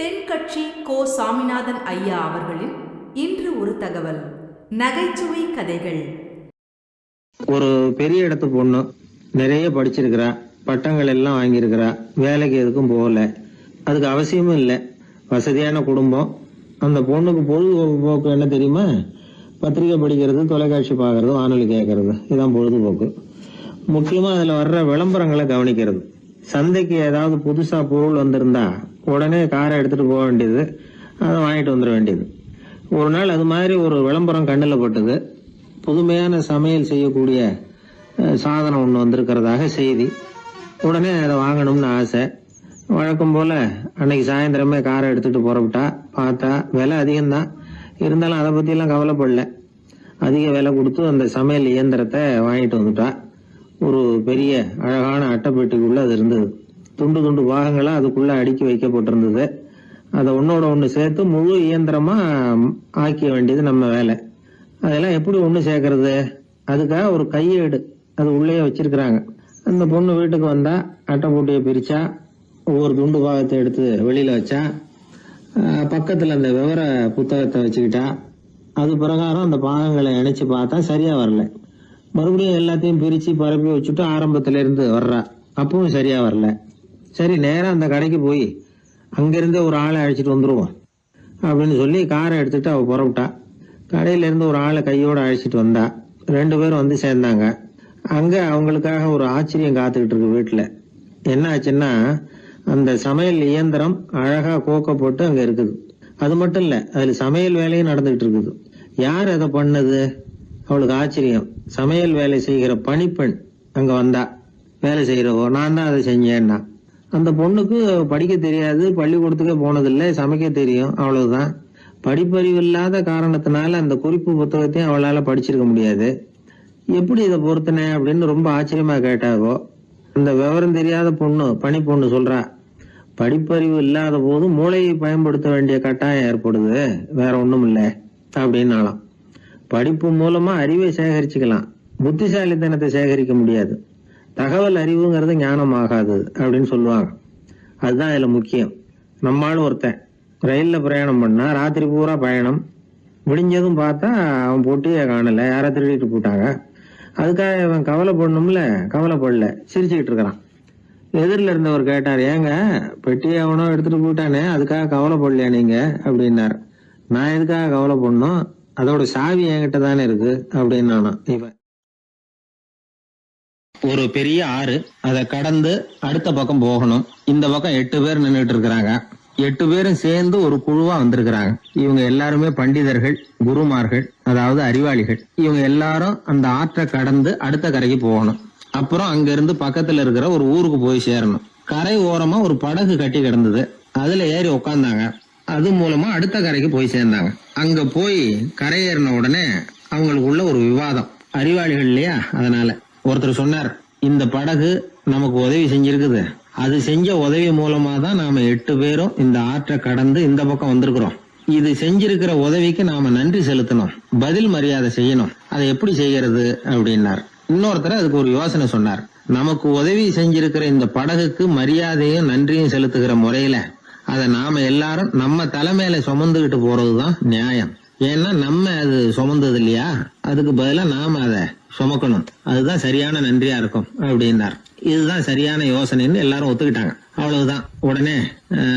தென்கட்சி கோ சாமிநாதன் ஐயா அவர்களின் இன்று ஒரு தகவல். நகைச்சுவை கதைகள். ஒரு பெரிய இடத்து பொண்ணு நிறைய படிச்சிருக்கிறா. பட்டங்கள் எல்லாம் வாங்கியிருக்கிறா. வேலைக்கு எதுக்கும் போகல. அதுக்கு அவசியமும் இல்லை. வசதியான குடும்பம். அந்த பொண்ணுக்கு பொழுதுபோக்கு என்ன தெரியுமா? பத்திரிக்கை படிக்கிறது தொலைக்காட்சி பார்க்கறது வானொலி கேட்கறது. இதுதான் பொழுதுபோக்கு. முக்கியமாக அதில் வர்ற விளம்பரங்களை கவனிக்கிறது. சந்தைக்கு ஏதாவது புதுசாக பொருள் வந்திருந்தா உடனே காரை எடுத்துகிட்டு போக வேண்டியது அதை வாங்கிட்டு வந்துட வேண்டியது. ஒரு நாள் அது மாதிரி ஒரு விளம்பரம் கண்ணில் பட்டது. புதுமையான சமையல் செய்யக்கூடிய சாதனம் ஒன்று வந்திருக்கிறதாக செய்தி. உடனே அதை வாங்கணும்னு ஆசை. வழக்கம் போல் அன்னைக்கு சாயந்தரமே காரை எடுத்துகிட்டு புறப்பட்டா பார்த்தா விலை அதிகம்தான். இருந்தாலும் அதை பற்றிலாம் கவலைப்படல. அதிக விலை கொடுத்து அந்த சமையல் இயந்திரத்தை வாங்கிட்டு வந்துட்டா. ஒரு பெரிய அழகான அட்டைப்பெட்டிக்குள்ளே அது இருந்தது. துண்டு துண்டு பாகங்களாக அதுக்குள்ளே அடுக்கி வைக்கப்பட்டிருந்தது. அதை ஒன்றோட ஒன்று சேர்த்து முழு இயந்திரமாக ஆக்க வேண்டியது நம்ம வேலை. அதெல்லாம் எப்படி ஒன்று சேர்க்கறது? அதுக்காக ஒரு கையேடு அது உள்ளேயே வச்சிருக்கிறாங்க. அந்த பொண்ணு வீட்டுக்கு வந்தா அட்டைப்பூட்டியை பிரித்தா ஒவ்வொரு துண்டு பாகத்தை எடுத்து வெளியில் வச்சா பக்கத்தில் அந்த விவர புத்தகத்தை வச்சுக்கிட்டா அது பிரகாரம் அந்த பாகங்களை இணைச்சி பார்த்தா சரியாக வரல. மறுபடியும் எல்லாத்தையும் பிரித்து பரப்பி வச்சுட்டு ஆரம்பத்துல இருந்து வர்றா. அப்பவும் சரியாக வரல. சரி நேராக அந்த கடைக்கு போய் அங்கேருந்தே ஒரு ஆளை அழைச்சிட்டு வந்துடுவோம் அப்படின்னு சொல்லி காரை எடுத்துகிட்டு அவள் புறப்பட்டா. கடையிலேருந்து ஒரு ஆளை கையோடு அழைச்சிட்டு வந்தா. ரெண்டு பேரும் வந்து சேர்ந்தாங்க. அங்கே அவங்களுக்காக ஒரு ஆச்சரியம் காத்துக்கிட்டு இருக்கு வீட்டில். என்ன ஆச்சுன்னா அந்த சமையல் இயந்திரம் அழகாக கோக்கப்பட்டு அங்கே இருக்குது. அது மட்டும் இல்லை அதில் சமையல் வேலையும் நடந்துகிட்டு இருக்குது. யார் அதை பண்ணது? அவளுக்கு ஆச்சரியம். சமையல் வேலை செய்கிற பணிப்பெண் அங்கே வந்தா வேலை செய்கிறவோ நான் தான் அதை செஞ்சேன்னா. அந்த பொண்ணுக்கு படிக்க தெரியாது பள்ளிக்கூடத்துக்கே போனதில்லை சமைக்க தெரியும் அவ்வளவுதான். படிப்பறிவு இல்லாத காரணத்தினால அந்த குறிப்பு புத்தகத்தையும் அவளால் படிச்சிருக்க முடியாது. எப்படி இதை பொறுத்தினேன் அப்படின்னு ரொம்ப ஆச்சரியமாக கேட்டாவோ அந்த விவரம் தெரியாத பொண்ணு பணி பொண்ணு சொல்கிறா படிப்பறிவு இல்லாத போது மூளையை பயன்படுத்த வேண்டிய கட்டாயம் ஏற்படுது வேற ஒன்றும் இல்லை அப்படின்னாலாம் படிப்பு மூலமா அறிவை சேகரிச்சுக்கலாம். புத்திசாலித்தனத்தை சேகரிக்க முடியாது. தகவல் அறிவுங்கிறது ஞானம் ஆகாது அப்படின்னு சொல்லுவாங்க. அதுதான் இதில் முக்கியம். நம்மாலும் ஒருத்தன் ரயிலில் பிரயாணம் பண்ணால் ராத்திரி பூரா பயணம். முடிஞ்சதும் பார்த்தா அவன் பொட்டியை காணலை யாரை திருடிட்டு போட்டாங்க அதுக்காக அவன் கவலைப்படணும்ல கவலைப்படல சிரிச்சுக்கிட்டு இருக்கிறான் எதிரில் இருந்தவர் கேட்டார் ஏங்க பெட்டியை அவனோ எடுத்துகிட்டு போயிட்டானே அதுக்காக கவலைப்படலையா நீங்கள் அப்படின்னார். நான் எதுக்காக கவலைப்படணும்? அதோட சாவி என்கிட்ட தானே இருக்கு அப்படின்னு நானும் இவன். ஒரு பெரிய ஆறு அதை கடந்து அடுத்த பக்கம் போகணும். இந்த பக்கம் எட்டு பேர் நின்றுட்டு இருக்கிறாங்க. எட்டு பேரும் சேர்ந்து ஒரு குழுவா வந்திருக்கிறாங்க. இவங்க எல்லாருமே பண்டிதர்கள் குருமார்கள் அதாவது அறிவாளிகள். இவங்க எல்லாரும் அந்த ஆற்றை கடந்து அடுத்த கரைக்கு போகணும். அப்புறம் அங்க இருந்து பக்கத்துல இருக்கிற ஒரு ஊருக்கு போய் சேரணும். கரை ஓரமா ஒரு படகு கட்டி கிடந்தது. அதுல ஏறி உக்காந்தாங்க. அது மூலமா அடுத்த கரைக்கு போய் சேர்ந்தாங்க. அங்க போய் கரையேறின உடனே அவங்களுக்குள்ள ஒரு விவாதம். அறிவாளிகள் இல்லையா? அதனால. ஒருத்தர் சொன்னார் இந்த படகு நமக்கு உதவி செஞ்சிருக்குது. அது செஞ்ச உதவி மூலமா தான் நாம எட்டு பேரும் இந்த ஆற்றை கடந்து இந்த பக்கம் வந்திருக்கிறோம். இது செஞ்சிருக்கிற உதவிக்கு நாம நன்றி செலுத்தணும். பதில் மரியாதை செய்யணும். அதை எப்படி செய்யறது அப்படின்னார். இன்னொருத்தர் அதுக்கு ஒரு யோசனை சொன்னார். நமக்கு உதவி செஞ்சிருக்கிற இந்த படகுக்கு மரியாதையும் நன்றியும் செலுத்துகிற முறையில அதை நாம எல்லாரும் நம்ம தலைமையில சுமந்துகிட்டு போறதுதான் நியாயம். ஏன்னா நம்ம அது சுமந்தது இல்லையா? அதுக்கு பதிலா நாம அதை சுமக்கணும். அதுதான் சரியான நன்றியா இருக்கும் அப்படின்னார். இதுதான் சரியான யோசனைன்னு எல்லாரும் ஒத்துக்கிட்டாங்க. அவ்வளவுதான். உடனே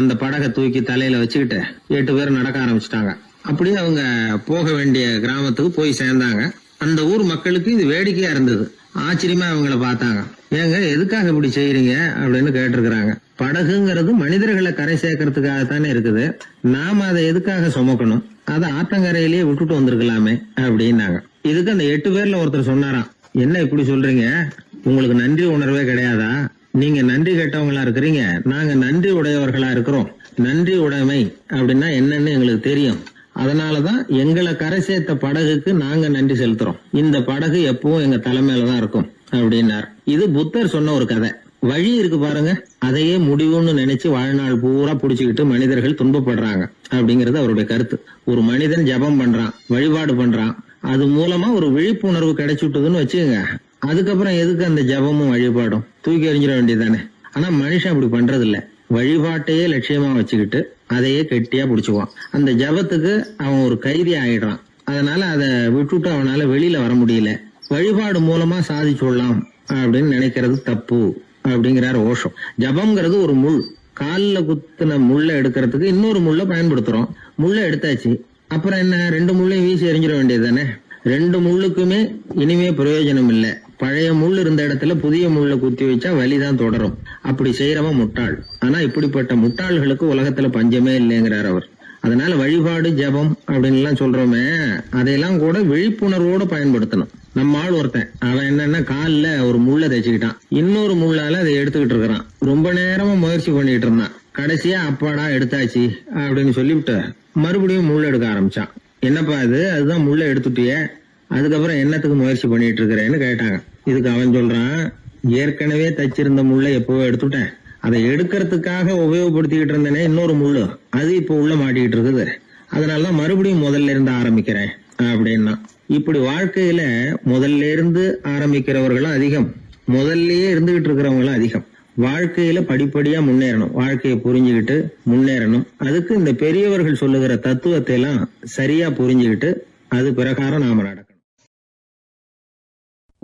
அந்த படகை தூக்கி தலையில வச்சுக்கிட்டு எட்டு பேர் நடக்க ஆரம்பிச்சிட்டாங்க. அப்படியே அவங்க போக வேண்டிய கிராமத்துக்கு போய் சேர்ந்தாங்க. அந்த ஊர் மக்களுக்கு இது வேடிக்கையா இருந்தது. ஆச்சரியமா அவங்கள பார்த்தாங்க. ஏங்க எதுக்காக இப்படி செய்யறீங்க அப்படின்னு கேட்டிருக்கிறாங்க. படகுங்கிறது மனிதர்களை கரை சேர்க்கறதுக்காக தானே இருக்குது. நாம அதை எதுக்காக சுமக்கணும்? அதை ஆத்தங்கரையிலேயே விட்டுட்டு வந்திருக்கலாமே அப்படின்னாங்க. இதுக்கு அந்த எட்டு பேர்ல ஒருத்தர் சொன்னாராம். என்ன இப்படி சொல்றீங்க? உங்களுக்கு நன்றி உணர்வே கிடையாதா? நீங்க நன்றி கெட்டவங்களா இருக்கிறீங்க. நாங்க நன்றி உடையவர்களா இருக்கிறோம். நன்றி உடைமை அப்படின்னா என்னன்னு எங்களுக்கு தெரியும். அதனாலதான் எங்களை கரை சேர்த்த படகுக்கு நாங்க நன்றி செலுத்துறோம். இந்த படகு எப்பவும் எங்க தலைமையிலதான் இருக்கும் அப்படின்னார். இது புத்தர் சொன்ன ஒரு கதை. வழி இருக்கு பாருங்க. அதையே முடிவுன்னு நினைச்சு வாழ்நாள் பூரா புடிச்சுக்கிட்டு மனிதர்கள் துன்பப்படுறாங்க அப்படிங்கறது அவருடைய கருத்து. ஒரு மனிதன் ஜெபம் பண்றான் வழிபாடு பண்றான் அது மூலமா ஒரு விழிப்புணர்வு கிடைச்சுட்டுதுன்னு வச்சுக்கோங்க. அதுக்கப்புறம் எதுக்கு அந்த ஜெபமும் வழிபாடும்? தூக்கி எறிஞ்சிட வேண்டியதானே ஆனா மனுஷன் அப்படி பண்றது இல்ல வழிபாட்டையே லட்சியமா வச்சுக்கிட்டு அதையே கெட்டியா பிடிச்சுக்குவான். அந்த ஜபத்துக்கு அவன் ஒரு கைதி ஆயிடுறான். அதனால அதை விட்டுட்டு அவனால வெளியில வர முடியல. வழிபாடு மூலமா சாதிச்சுடலாம் அப்படின்னு நினைக்கிறது தப்பு அப்படிங்கிறார் ஓஷம் ஜபம்ங்கிறது ஒரு முள். கால்ல குத்தின முள்ளை எடுக்கிறதுக்கு இன்னொரு முள்ளை பயன்படுத்துறோம். முள்ளை எடுத்தாச்சு. அப்புறம் என்ன? ரெண்டு முள்ளையும் வீசி எறிஞ்சிட வேண்டியது தானே ரெண்டு முள்ளுக்குமே இனிமே பிரயோஜனம் இல்லை. பழைய முள் இருந்த இடத்துல புதிய முள்ள குத்தி வச்சா வலிதான் தொடரும். அப்படி செய்யறவன் முட்டாள். ஆனா இப்படிப்பட்ட முட்டாள்களுக்கு உலகத்துல பஞ்சமே இல்லைங்கிறார் அவர். அதனால வழிபாடு ஜபம் அப்படின்னு எல்லாம் சொல்றோமே அதையெல்லாம் கூட விழிப்புணர்வோட பயன்படுத்தணும். நம்ம ஆள் ஒருத்தன். அவன் என்னன்னா கால்ல ஒரு முள்ளை தைச்சுக்கிட்டான் இன்னொரு முள்ளால அதை எடுத்துக்கிட்டு இருக்கிறான். ரொம்ப நேரமா முயற்சி பண்ணிட்டு இருந்தான். கடைசியா அப்பாடா எடுத்தாச்சு அப்படின்னு சொல்லிவிட்டு மறுபடியும் முள்ள எடுக்க ஆரம்பிச்சான். என்னப்பா இது? அதுதான் முள்ள எடுத்துட்டியே. அதுக்கப்புறம் என்னத்துக்கு முயற்சி பண்ணிட்டு இருக்கிறேன்னு கேட்டாங்க. இதுக்கு அவன் சொல்றான் ஏற்கனவே தச்சிருந்த முள்ளை எப்பவோ எடுத்துட்டேன். அதை எடுக்கிறதுக்காக உபயோகப்படுத்திக்கிட்டு இருந்தேனே இன்னொரு முள்ளு. அது இப்போ உள்ள மாட்டிக்கிட்டு இருக்குது. அதனாலதான் மறுபடியும் முதல்ல இருந்து ஆரம்பிக்கிறேன் அப்படின்னா. இப்படி வாழ்க்கையில முதல்ல இருந்து ஆரம்பிக்கிறவர்களும் அதிகம். முதல்லயே இருந்துகிட்டு இருக்கிறவங்களும் அதிகம். வாழ்க்கையில படிப்படியா முன்னேறணும். வாழ்க்கையை புரிஞ்சுக்கிட்டு முன்னேறணும். அதுக்கு இந்த பெரியவர்கள் சொல்லுகிற தத்துவத்தை எல்லாம் சரியா புரிஞ்சுக்கிட்டு அது பிரகாரம் நாம நடக்கணும்.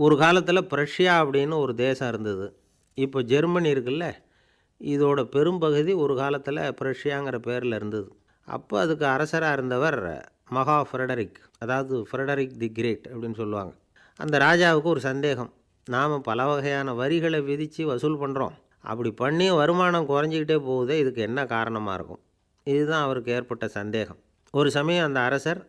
ஒரு காலத்தில் பிரஷ்யா அப்படின்னு ஒரு தேசம் இருந்தது. இப்போ ஜெர்மனி இருக்குல்ல இதோட பெரும்பகுதி ஒரு காலத்தில் பிரஷ்யாங்கிற பேரில் இருந்தது. அப்போ அதுக்கு அரசராக இருந்தவர் மகா ஃப்ரெடரிக் அதாவது ஃப்ரெடரிக் தி கிரேட் அப்படின்னு சொல்லுவாங்க. அந்த ராஜாவுக்கு ஒரு சந்தேகம் நாம் பல வகையான வரிகளை விதித்து வசூல் பண்ணுறோம் அப்படி பண்ணியும் வருமானம் குறைஞ்சிக்கிட்டே போகுதே இதுக்கு என்ன காரணமாக இருக்கும்? இதுதான் அவருக்கு ஏற்பட்ட சந்தேகம். ஒரு சமயம் அந்த அரசர்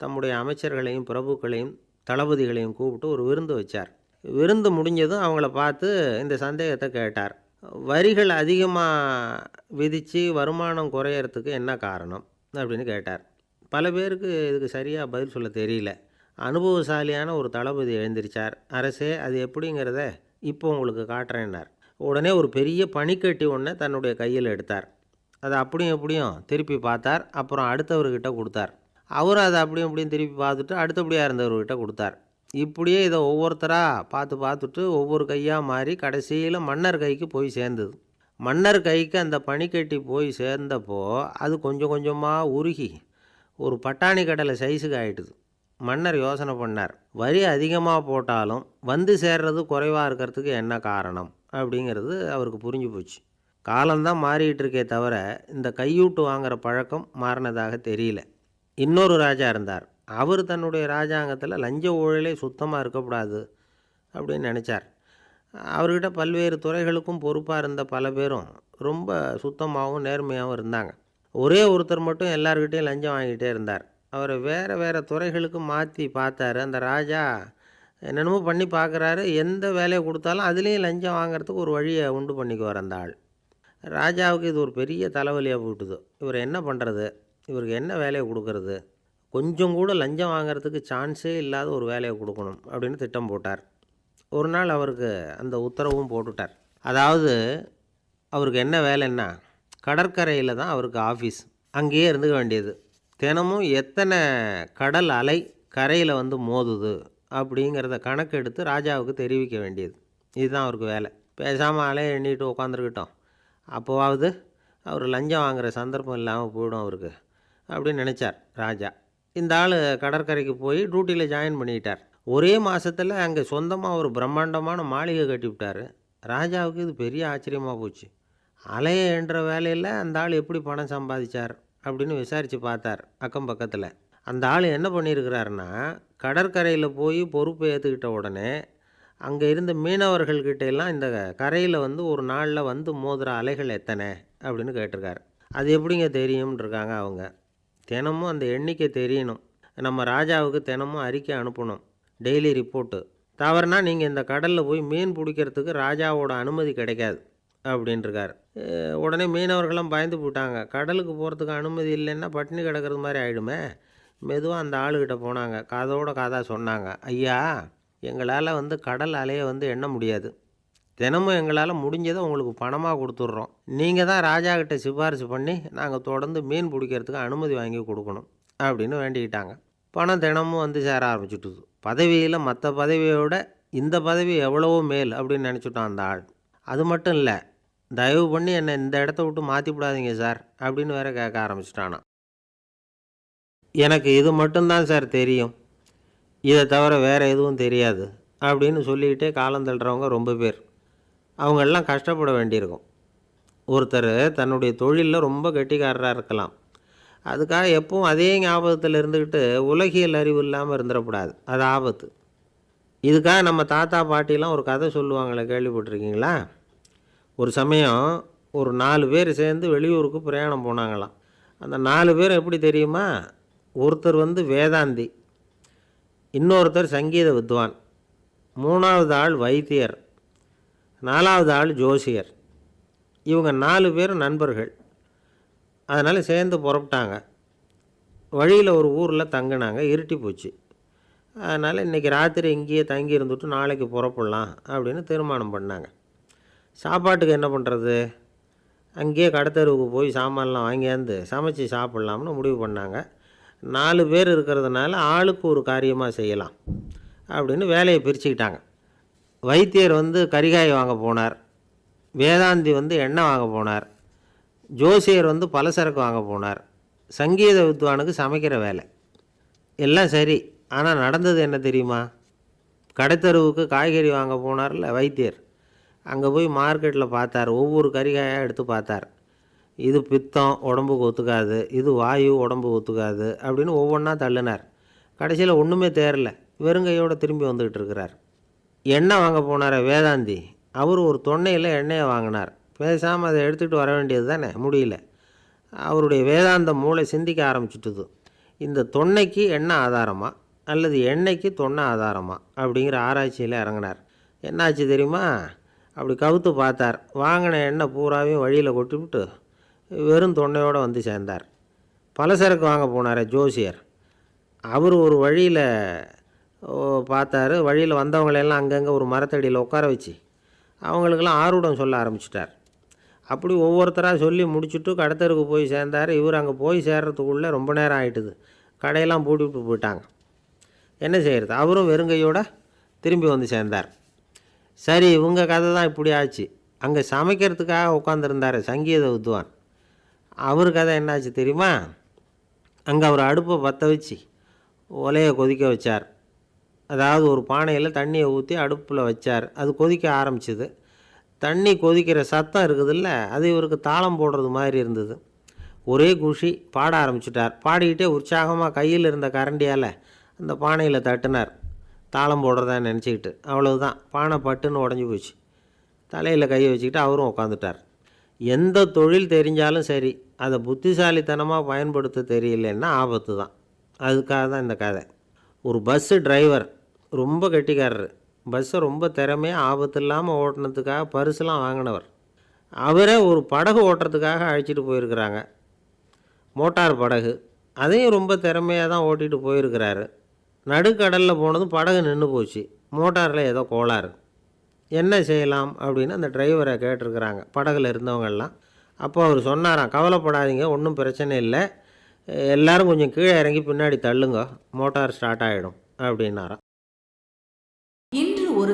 தம்முடைய அமைச்சர்களையும் பிரபுக்களையும் தளபதிகளையும் கூப்பிட்டு ஒரு விருந்து வச்சார். விருந்து முடிஞ்சதும் அவங்கள பார்த்து இந்த சந்தேகத்தை கேட்டார். வரிகள் அதிகமாக விதித்து வருமானம் குறையறதுக்கு என்ன காரணம்? அப்படின்னு கேட்டார். பல பேருக்கு இதுக்கு சரியாக பதில் சொல்ல தெரியல. அனுபவசாலியான ஒரு தளபதி எழுந்திருச்சார். அரசே அது எப்படிங்கிறத இப்போ உங்களுக்கு காட்டுறேன்னார். உடனே ஒரு பெரிய பனிக்கட்டி ஒன்றை தன்னுடைய கையில் எடுத்தார். அதை அப்படியும் எப்படியும் திருப்பி பார்த்தார். அப்புறம் அடுத்தவர்கிட்ட கொடுத்தார். அவரும் அதை அப்படியும் இப்படியும் திருப்பி பார்த்துட்டு அடுத்தபடியாக இருந்தவர்கிட்ட கொடுத்தார். இப்படியே இதை ஒவ்வொருத்தராக பார்த்து பார்த்துட்டு ஒவ்வொரு கையாக மாறி கடைசியில் மன்னர் கைக்கு போய் சேர்ந்தது. மன்னர் கைக்கு அந்த பனிக்கட்டி போய் சேர்ந்தப்போ அது கொஞ்சம் கொஞ்சமாக உருகி ஒரு பட்டாணி கடலை சைஸுக்கு ஆயிட்டுது. மன்னர் யோசனை பண்ணார் வரி அதிகமாக போட்டாலும் வந்து சேர்றது குறைவாக இருக்கிறதுக்கு என்ன காரணம் அப்படிங்கிறது அவருக்கு புரிஞ்சு போச்சு. காலம்தான் மாறிட்டு இருக்கே தவிர இந்த கையூட்டு வாங்குகிற பழக்கம் மாறினதாக தெரியல. இன்னொரு ராஜா இருந்தார். அவர் தன்னுடைய ராஜாங்கத்தில் லஞ்ச ஊழலே சுத்தமாக இருக்கக்கூடாது அப்படின்னு நினச்சார். அவர்கிட்ட பல்வேறு துறைகளுக்கும் பொறுப்பாக இருந்த பல பேரும் ரொம்ப சுத்தமாகவும் நேர்மையாகவும் இருந்தாங்க. ஒரே ஒருத்தர் மட்டும் எல்லார்கிட்டேயும் லஞ்சம் வாங்கிட்டே இருந்தார். அவரை வேறு வேறு துறைகளுக்கு மாற்றி பார்த்தாரு. அந்த ராஜா என்னென்னமோ பண்ணி பார்க்குறாரு. எந்த வேலையை கொடுத்தாலும் அதுலேயும் லஞ்சம் வாங்குறதுக்கு ஒரு வழியை உண்டு பண்ணிக்குவார் அந்த ஆள். ராஜாவுக்கு இது ஒரு பெரிய தலைவலியாக போட்டுது இவர் என்ன பண்ணுறது இவருக்கு என்ன வேலையை கொடுக்கறது? கொஞ்சம் கூட லஞ்சம் வாங்குறதுக்கு சான்ஸே இல்லாத ஒரு வேலையை கொடுக்கணும் அப்படின்னு திட்டம் போட்டார். ஒரு நாள் அவருக்கு அந்த உத்தரவும் போட்டுட்டார். அதாவது அவருக்கு என்ன வேலைன்னா கடற்கரையில் தான் அவருக்கு ஆஃபீஸ். அங்கேயே இருந்துக்க வேண்டியது. தினமும் எத்தனை கடல் அலை கரையில் வந்து மோதுது அப்படிங்கிறத கணக்கெடுத்து ராஜாவுக்கு தெரிவிக்க வேண்டியது. இதுதான் அவருக்கு வேலை. பேசாமல் அலையை எண்ணிட்டு உட்காந்துருக்கிட்டோம் அப்போவாவது அவர் லஞ்சம் வாங்குகிற சந்தர்ப்பம் இல்லாமல் போயிடும் அவருக்கு. அப்படின்னு நினச்சார் ராஜா. இந்த ஆள் கடற்கரைக்கு போய் டியூட்டியில் ஜாயின் பண்ணிக்கிட்டார் ஒரே மாதத்தில் அங்கே சொந்தமாக ஒரு பிரம்மாண்டமான மாளிகை கட்டி விட்டார். ராஜாவுக்கு இது பெரிய ஆச்சரியமாக போச்சு. அலையை என்ற வேலையில் அந்த ஆள் எப்படி பணம் சம்பாதிச்சார் அப்படின்னு விசாரித்து பார்த்தார் அக்கம் பக்கத்தில். அந்த ஆள் என்ன பண்ணியிருக்கிறாருன்னா கடற்கரையில் போய் பொறுப்பை ஏற்றுக்கிட்ட உடனே அங்கே இருந்த மீனவர்கள்கிட்ட எல்லாம் இந்த கரையில் வந்து ஒரு நாளில் வந்து மோதுற அலைகள் எத்தனை அப்படின்னு கேட்டிருக்காரு. அது எப்படிங்க தெரியும்ன்றிருக்காங்க அவங்க. தினமும் அந்த எண்ணிக்கை தெரியணும். நம்ம ராஜாவுக்கு தினமும் அறிக்கை அனுப்பணும். டெய்லி ரிப்போர்ட்டு தவறுனா நீங்கள் இந்த கடலில் போய் மீன் பிடிக்கிறதுக்கு ராஜாவோட அனுமதி கிடைக்காது அப்படின்ட்டுருக்காரு உடனே மீனவர்களும் பயந்து போட்டாங்க கடலுக்கு போகிறதுக்கு அனுமதி இல்லைன்னா பட்டினி கிடக்கிறது மாதிரி ஆகிடுமே மெதுவாக அந்த ஆளுகிட்ட போனாங்க. காதோட காதாக சொன்னாங்க. ஐயா எங்களால் வந்து கடல் அலையை வந்து எண்ண முடியாது. தினமும் எங்களால் முடிஞ்சதை உங்களுக்கு பணமாக கொடுத்துட்றோம். நீங்கள் தான் ராஜா கிட்ட சிபாரிசு பண்ணி நாங்கள் தொடர்ந்து மீன் பிடிக்கிறதுக்கு அனுமதி வாங்கி கொடுக்கணும் அப்படின்னு வேண்டிக்கிட்டாங்க. பணம் தினமும் வந்து சேர ஆரம்பிச்சுட்டுது. பதவியில் மற்ற பதவியை விட இந்த பதவி எவ்வளவோ மேல் அப்படின்னு நினச்சிட்டான் அந்த ஆள். அது மட்டும் இல்லை தயவு பண்ணி என்னை இந்த இடத்த விட்டு மாற்றி விடாதீங்க சார் அப்படின்னு வேற கேட்க ஆரம்பிச்சிட்டானா. எனக்கு இது மட்டும்தான் சார் தெரியும். இதை தவிர வேறு எதுவும் தெரியாது அப்படின்னு சொல்லிக்கிட்டே காலம் தள்ளுறவங்க ரொம்ப பேர். அவங்கெல்லாம் கஷ்டப்பட வேண்டியிருக்கும். ஒருத்தர் தன்னுடைய தொழிலில் ரொம்ப கெட்டிக்காரராக இருக்கலாம். அதுக்காக எப்பவும் அதே ஞாபகத்தில் இருந்துக்கிட்டு உலகியல் அறிவு இல்லாமல் இருந்துடக்கூடாது அது ஆபத்து. இதுக்காக நம்ம தாத்தா பாட்டிலாம் ஒரு கதை சொல்லுவாங்களே கேள்விப்பட்டிருக்கீங்களா? ஒரு சமயம் ஒரு நாலு பேர் சேர்ந்து வெளியூருக்கு பிரயாணம் போனாங்களாம். அந்த நாலு பேர் எப்படி தெரியுமா? ஒருத்தர் வந்து வேதாந்தி இன்னொருத்தர் சங்கீத வித்வான் மூணாவது ஆள் வைத்தியர். நாலாவது ஆள் ஜோசியர். இவங்க நாலு பேரும் நண்பர்கள். அதனால் சேர்ந்து புறப்பட்டாங்க. வழியில் ஒரு ஊரில் தங்கினாங்க. இருட்டி போச்சு. அதனால் இன்றைக்கி ராத்திரி இங்கேயே தங்கி இருந்துட்டு நாளைக்கு புறப்படலாம் அப்படின்னு தீர்மானம் பண்ணாங்க. சாப்பாட்டுக்கு என்ன பண்ணுறது அங்கேயே கடத்தெருவுக்கு போய் சாமான்லாம் வாங்கியாந்து சமைச்சு சாப்பிட்லாம்னு முடிவு பண்ணாங்க. நாலு பேர் இருக்கிறதுனால ஆளுக்கு ஒரு காரியமாக செய்யலாம் அப்படின்னு வேலையை பிரிச்சுக்கிட்டாங்க. வைத்தியர் வந்து கரிகாய் வாங்க போனார். வேதாந்தி வந்து எண்ணெய் வாங்க போனார். ஜோசியர் வந்து பலசரக்கு வாங்க போனார். சங்கீத வித்வானுக்கு சமைக்கிற வேலை. எல்லாம் சரி ஆனால் நடந்தது என்ன தெரியுமா? கடைத்தருவுக்கு காய்கறி வாங்க போனார்ல வைத்தியர். அங்கே போய் மார்க்கெட்டில் பார்த்தார். ஒவ்வொரு கறிகாயாக எடுத்து பார்த்தார். இது பித்தம் உடம்புக்கு ஒத்துக்காது. இது வாயு உடம்பு ஒத்துக்காது அப்படின்னு ஒவ்வொன்றா தள்ளினார். கடைசியில் ஒன்றுமே தேரல வெறுங்கையோடு திரும்பி வந்துக்கிட்டு இருக்கிறார். எண்ணெய் வாங்க போனார் வேதாந்தி. அவர் ஒரு தொன்னையில் எண்ணெயை வாங்கினார். பேசாமல் அதை எடுத்துகிட்டு வர வேண்டியது தானே? முடியல. அவருடைய வேதாந்த மூளை சிந்திக்க ஆரம்பிச்சுட்டுது. இந்த தொன்னைக்கு எண்ணெய் ஆதாரமா? அல்லது எண்ணெய்க்கு தொன்னை ஆதாரமா? அப்படிங்கிற ஆராய்ச்சியில் இறங்கினார். என்னாச்சு தெரியுமா? அப்படி கவுத்து பார்த்தார். வாங்கின எண்ணெய் பூராவையும் வழியில் கொட்டிவிட்டு வெறும் தொன்னையோடு வந்து சேர்ந்தார். பலசரக்கு வாங்க போனார் ஜோசியர். அவர் ஒரு வழியில் பார்த்தாரு. வழியில் வந்தவங்களெல்லாம் அங்கங்கே ஒரு மரத்தடியில் உட்கார வச்சு அவங்களுக்கெல்லாம் ஆர்வடம் சொல்ல ஆரம்பிச்சிட்டார். அப்படி ஒவ்வொருத்தராக சொல்லி முடிச்சுட்டு கடத்தருக்கு போய் சேர்ந்தார். இவர் அங்கே போய் சேர்றதுக்குள்ளே ரொம்ப நேரம் ஆயிட்டுது. கடையெல்லாம் பூட்டி விட்டு போயிட்டாங்க. என்ன செய்கிறது அவரும் வெறுங்கையோட திரும்பி வந்து சேர்ந்தார். சரி இவங்க கதை தான் இப்படி ஆச்சு. அங்கே சமைக்கிறதுக்காக உட்காந்துருந்தார் சங்கீத வித்வான். அவர் கதை என்னாச்சு தெரியுமா? அங்கே அவர் அடுப்பை பற்ற வச்சு ஒலையை கொதிக்க வச்சார். அதாவது ஒரு பானையில் தண்ணியை ஊற்றி அடுப்பில் வச்சார். அது கொதிக்க ஆரம்பிச்சிது. தண்ணி கொதிக்கிற சத்தம் இருக்குதுல்ல அது இவருக்கு தாளம் போடுறது மாதிரி இருந்தது. ஒரே குஷி பாட ஆரம்பிச்சிட்டார். பாடிக்கிட்டே உற்சாகமாக கையில் இருந்த கரண்டியால் அந்த பானையில் தட்டினார். தாளம் போடுறதா நினச்சிக்கிட்டு. அவ்வளவுதான். பானை பட்டுன்னு உடஞ்சி போச்சு. தலையில் கையை வச்சுக்கிட்டு அவரும் உட்காந்துட்டார் எந்த தொழில் தெரிஞ்சாலும் சரி அதை புத்திசாலித்தனமாக பயன்படுத்த தெரியலன்னா ஆபத்து தான் அதுக்காக தான் இந்த கதை. ஒரு பஸ்ஸு டிரைவர் ரொம்ப கெட்டிக்காரர். பஸ்ஸை ரொம்ப திறமையாக ஆபத்து இல்லாமல் ஓட்டினதுக்காக பரிசுலாம் வாங்கினவர். அவரே ஒரு படகு ஓட்டுறதுக்காக அழைச்சிட்டு போயிருக்கிறாங்க. மோட்டார் படகு. அதையும் ரொம்ப திறமையாக தான் ஓட்டிகிட்டு போயிருக்கிறாரு. நடுக்கடலில் போனதும் படகு நின்று போச்சு. மோட்டாரில் ஏதோ கோளாறு. என்ன செய்யலாம் அப்படின்னு அந்த டிரைவரை கேட்டிருக்கிறாங்க. படகுல இருந்தவங்கெல்லாம். அப்போ அவர் சொன்னாராம் கவலைப்படாதீங்க ஒன்றும் பிரச்சனை இல்லை. எல்லோரும் கொஞ்சம் கீழே இறங்கி பின்னாடி தள்ளுங்க. மோட்டார் ஸ்டார்ட் ஆகிடும் அப்படின்னாராம்.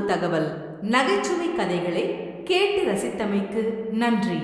ஒரு தகவல். நகைச்சுவை கதைகளை கேட்டு ரசித்தமைக்கு நன்றி.